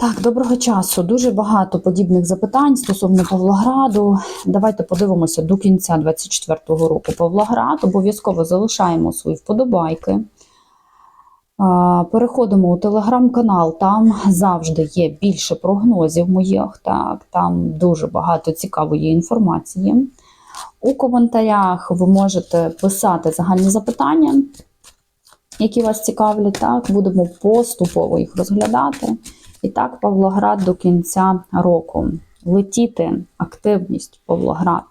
Так, доброго часу. Дуже багато подібних запитань стосовно Павлограду. Давайте подивимося до кінця 24-го року. Павлоград обов'язково залишаємо свої вподобайки. Переходимо у телеграм-канал. Там завжди є більше прогнозів моїх. Так, там дуже багато цікавої інформації. У коментарях ви можете писати загальні запитання, які вас цікавлять. Так, будемо поступово їх розглядати. І так, Павлоград до кінця року. Летіти, активність, Павлоград.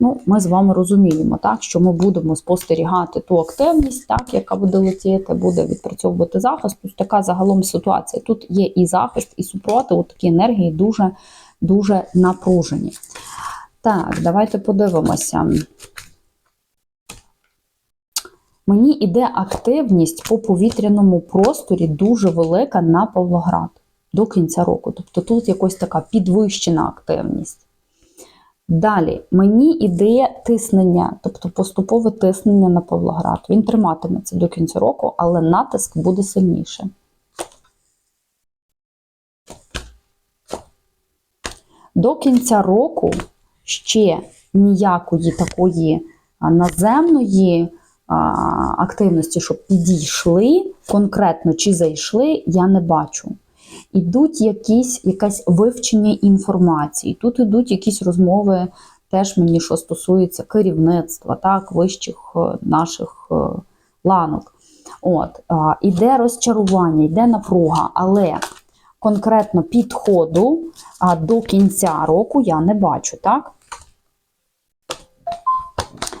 Ну, ми з вами розуміємо, так, що ми будемо спостерігати ту активність, так, яка буде летіти, буде відпрацьовувати захист. Ось така загалом ситуація. Тут є і захист, і супротив, такі енергії дуже, дуже напружені. Так, давайте подивимося. Мені іде активність по повітряному просторі дуже велика на Павлоград до кінця року. Тобто тут якось така підвищена активність. Далі, мені іде тиснення, тобто поступове тиснення на Павлоград. Він триматиметься до кінця року, але натиск буде сильніше. До кінця року ще ніякої такої наземної активності, щоб підійшли конкретно чи зайшли, я не бачу. Ідуть якісь якесь вивчення інформації. Тут ідуть якісь розмови, теж мені, що стосується керівництва, так, вищих е, наших е, ланок. От, іде розчарування, йде напруга, але конкретно підходу до кінця року я не бачу, так?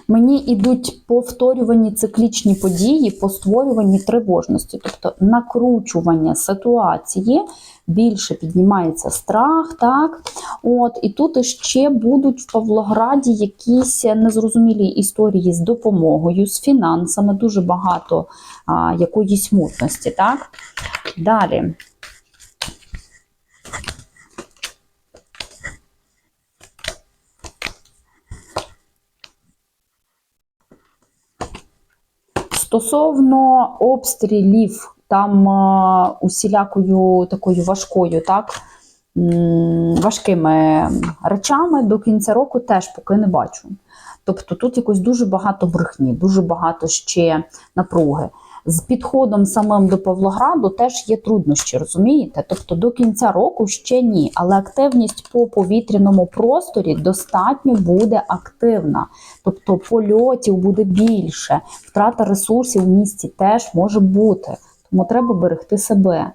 Мені йдуть повторювані циклічні події по створюванні тривожності, тобто накручування ситуації, більше піднімається страх, так? От, і тут ще будуть в Павлограді якісь незрозумілі історії з допомогою, з фінансами, дуже багато а, якоїсь мутності, так? Далі. Стосовно обстрілів, там е, усілякою такою важкою, так, важкими речами до кінця року теж поки не бачу. Тобто тут якось дуже багато брехні, дуже багато ще напруги. З підходом самим до Павлограду теж є труднощі, розумієте? Тобто до кінця року ще ні, але активність по повітряному просторі достатньо буде активна. Тобто польотів буде більше, втрата ресурсів в місті теж може бути. Тому треба берегти себе.